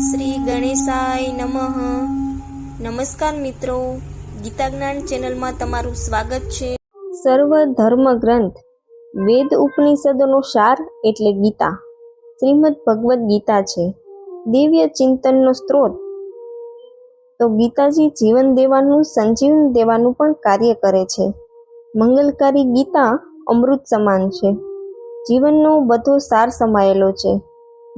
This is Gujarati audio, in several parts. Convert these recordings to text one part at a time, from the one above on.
શ્રી ગણેશાય નમઃ. નમસ્કાર મિત્રો, ગીતા જ્ઞાન ચેનલમાં તમારું સ્વાગત છે. સર્વ ધર્મ ગ્રંથ, વેદ ઉપનિષદોનો સાર એટલે ગીતા. શ્રીમદ ભગવદ્ ગીતા છે. દિવ્ય ચિંતનનો સ્ત્રોત. તો ગીતાજી જીવન દેવાનું, સંજીવન દેવાનું પણ કાર્ય કરે છે. મંગલકારી ગીતા અમૃત સમાન છે. જીવનનો બધો સાર સમાયેલો છે.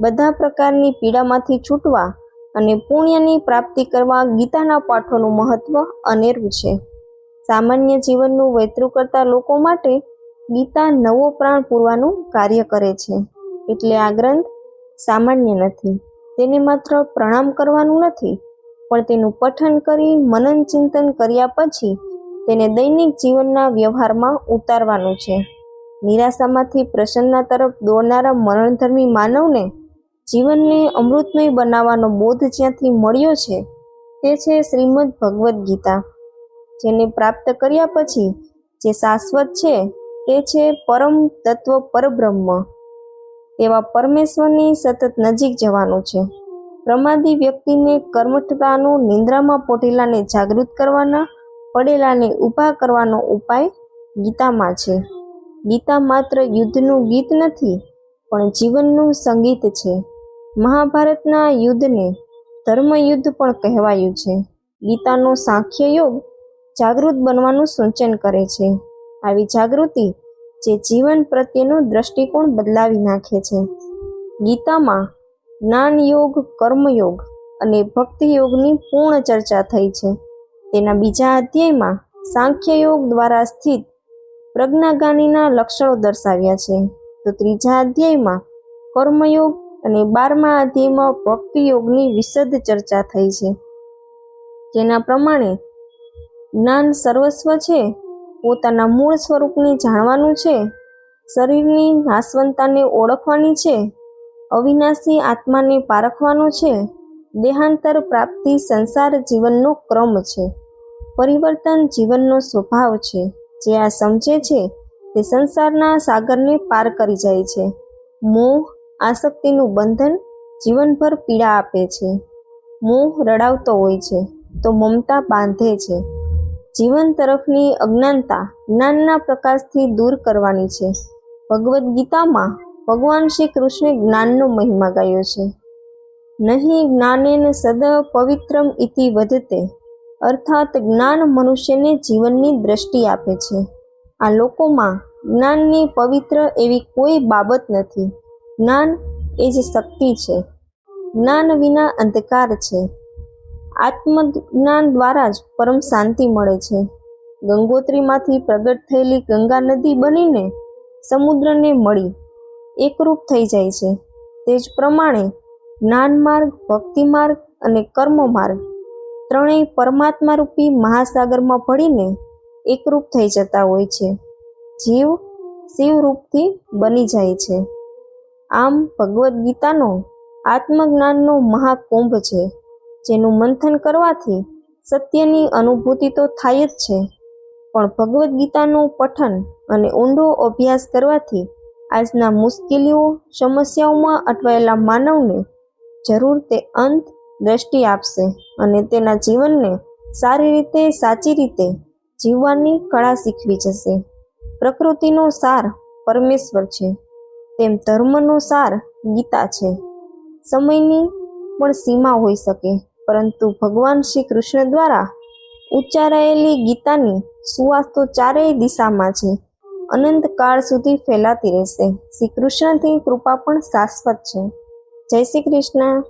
બધા પ્રકારની પીડામાંથી છૂટવા અને પુણ્યની પ્રાપ્તિ કરવા ગીતાના પાઠોનું મહત્વ અનેરું છે. સામાન્ય જીવનનું વૈતરું કરતા લોકો માટે ગીતા નવો પ્રાણ પૂરવાનું કાર્ય કરે છે. એટલે આ ગ્રંથ સામાન્ય નથી. તેને માત્ર પ્રણામ કરવાનું નથી, પણ તેનું પઠન કરી મનન ચિંતન કર્યા પછી તેને દૈનિક જીવનના વ્યવહારમાં ઉતારવાનું છે. નિરાશામાંથી પ્રસન્નતા તરફ દોડનારા મરણધર્મી માનવને જીવનને અમૃતમય બનાવવાનો બોધ જ્યાંથી મળ્યો છે, તે છે શ્રીમદ ભગવદ્ ગીતા. જેને પ્રાપ્ત કર્યા પછી જે શાશ્વત છે, તે છે પરમ તત્વ પરબ્રહ્મ. તેવા પરમેશ્વરની સતત નજીક જવાનું છે. પ્રમાદી વ્યક્તિને કર્મઠતાનો નિંદ્રામાં પોટેલાને જાગૃત કરવાના, પડેલાને ઊભા કરવાનો ઉપાય ગીતામાં છે. ગીતા માત્ર યુદ્ધનું ગીત નથી, પણ જીવનનું સંગીત છે. મહાભારતના યુદ્ધને ધર્મયુદ્ધ પણ કહેવાયું છે. ગીતાનો સાંખ્ય યોગ જાગૃત બનવાનું સૂચન કરે છે. આવી જાગૃતિ જે જીવન પ્રત્યેનો દ્રષ્ટિકોણ બદલાવી નાખે છે. ગીતામાં જ્ઞાન યોગ કર્મયોગ અને ભક્તિ યોગની પૂર્ણ ચર્ચા થઈ છે. તેના બીજા અધ્યાયમાં સાંખ્ય યોગ દ્વારા સ્થિત પ્રજ્ઞાગાનીના લક્ષણો દર્શાવ્યા છે. તો ત્રીજા અધ્યાયમાં કર્મયોગ અને બારમા અધ્યાયમાં ભક્તિ યોગની વિશદ ચર્ચા થઈ છે. જેના પ્રમાણે જ્ઞાન સર્વસ્વ છે, પોતાના મૂળ સ્વરૂપને જાણવાનું છે, શરીરની નાશવંતાને ઓળખવાની છે, અવિનાશી આત્માને પારખવાનો છે, દેહાંતર પ્રાપ્તિ સંસાર જીવનનો ક્રમ છે, પરિવર્તન જીવનનો સ્વભાવ છે, જે આ સમજે છે તે સંસારના સાગરને પાર કરી જાય છે. મોહ આસક્તિનું બંધન જીવનભર પીડા આપે છે. મોહ રડાવતો હોય છે, તો મમતા બાંધે છે. જીવન તરફની અજ્ઞાનતા જ્ઞાનના પ્રકાશથી દૂર કરવાની છે. ભગવદ્ ગીતામાં ભગવાન શ્રી કૃષ્ણે જ્ઞાનનો મહિમા ગાયો છે. નહીં જ્ઞાનેન સદ પવિત્રમ ઇતિ વધતે અર્થાત જ્ઞાન મનુષ્યને જીવનની દ્રષ્ટિ આપે છે. આ લોકોમાં જ્ઞાનની પવિત્ર એવી કોઈ બાબત નથી. જ્ઞાન એ જ શક્તિ છે. જ્ઞાન વિના અંધકાર છે. આત્મજ્ઞાન દ્વારા જ પરમ શાંતિ મળે છે. ગંગોત્રીમાંથી પ્રગટ થયેલી ગંગા નદી બનીને સમુદ્રને મળી, એકરૂપ થઈ જાય છે. તે જ પ્રમાણે જ્ઞાન માર્ગ, ભક્તિ માર્ગ અને કર્મ માર્ગ ત્રણેય પરમાત્મા રૂપી મહાસાગરમાં ભળીને એકરૂપ થઈ જતા હોય છે. જીવ શિવરૂપથી બની જાય છે. આમ ભગવદ્ ગીતાનો આત્મજ્ઞાનનો મહાકુંભ છે, જેનું મંથન કરવાથી સત્યની અનુભૂતિ તો થાય જ છે. પણ ભગવદ્ ગીતાનું પઠન અને ઊંડો અભ્યાસ કરવાથી આજના મુશ્કેલીઓ, સમસ્યાઓમાં અટવાયેલા માનવને જરૂર તે અંત દ્રષ્ટિ આપશે અને તેના જીવનને સારી રીતે, સાચી રીતે જીવવાની કળા શીખવી જશે. પ્રકૃતિનો સાર પરમેશ્વર છે. તેમ ધર્મનો સાર ગીતા છે. સમયની પણ સીમા હોઈ શકે, પરંતુ ભગવાન શ્રી કૃષ્ણ દ્વારા ઉચ્ચારાયેલી ગીતાની સુવાસ તો ચારેય દિશામાં છે. અનંત કાળ સુધી ફેલાતી રહેશે. શ્રી કૃષ્ણથી કૃપા પણ શાશ્વત છે. જય શ્રી કૃષ્ણ.